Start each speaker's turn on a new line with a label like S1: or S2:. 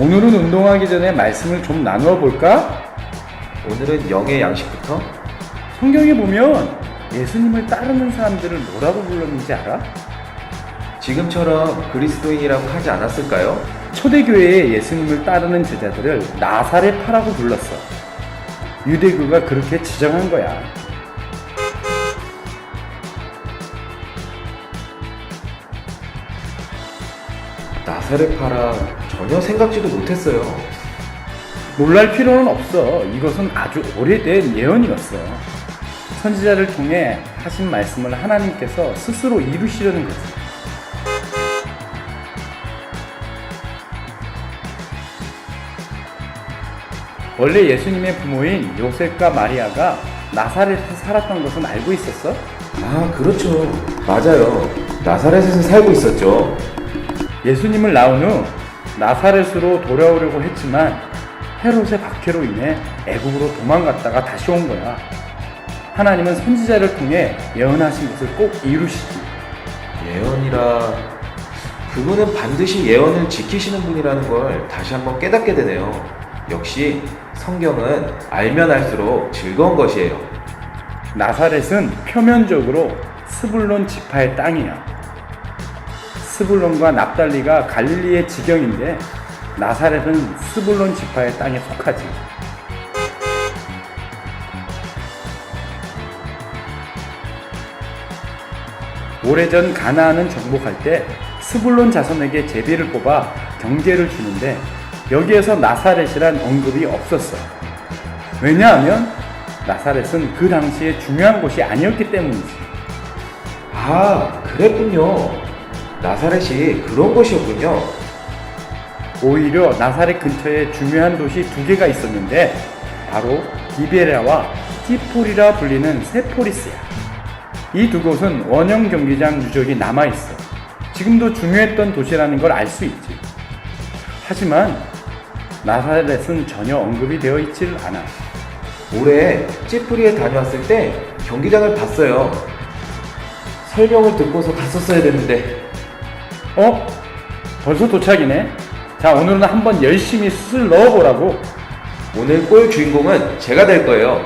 S1: 오늘은 운동하기 전에 말씀을 좀 나누어 볼까?
S2: 오늘은 영의 양식부터?
S1: 성경에 보면 예수님을 따르는 사람들을 뭐라고 불렀는지 알아?
S2: 지금처럼 그리스도인이라고 하지 않았을까요?
S1: 초대교회에 예수님을 따르는 제자들을 나사렛파라고 불렀어. 유대교가 그렇게 지정한 거야.
S2: 나사렛파라 전혀 생각지도 못했어요.
S1: 놀랄 필요는 없어. 이것은 아주 오래된 예언이었어. 선지자를 통해 하신 말씀을 하나님께서 스스로 이루시려는 거지. 원래 예수님의 부모인 요셉과 마리아가 나사렛에서 살았던 것은 알고 있었어?
S2: 아, 그렇죠. 맞아요. 나사렛에서 살고 있었죠.
S1: 예수님을 낳은 후 나사렛으로 돌아오려고 했지만 헤롯의 박해로 인해 애국으로 도망갔다가 다시 온 거야. 하나님은 선지자를 통해 예언하신 것을 꼭 이루시지.
S2: 예언이라 그분은 반드시 예언을 지키시는 분이라는 걸 다시 한번 깨닫게 되네요. 역시 성경은 알면 알수록 즐거운 것이에요.
S1: 나사렛은 표면적으로 스불론 지파의 땅이야. 스불론과 납달리가 갈릴리의 지경인데 나사렛은 스불론 지파의 땅에 속하지. 오래전 가나안은 정복할 때 스불론 자손에게 제비를 뽑아 경계를 주는데 여기에서 나사렛이란 언급이 없었어. 왜냐하면 나사렛은 그 당시에 중요한 곳이 아니었기 때문이지.
S2: 아, 그랬군요. 나사렛이 그런 곳이었군요.
S1: 오히려 나사렛 근처에 중요한 도시 두 개가 있었는데 바로 디베라와 티폴이라 불리는 세포리스야. 이 두 곳은 원형 경기장 유적이 남아 있어. 지금도 중요했던 도시라는 걸 알 수 있지. 하지만 나사렛은 전혀 언급이 되어 있질 않아.
S2: 올해 찌프리에 다녀왔을 때 경기장을 봤어요. 설명을 듣고서 갔었어야 됐는데
S1: 어? 벌써 도착이네. 자, 오늘은 한번 열심히 숯을 넣어보라고.
S2: 오늘 골 주인공은 제가 될 거예요.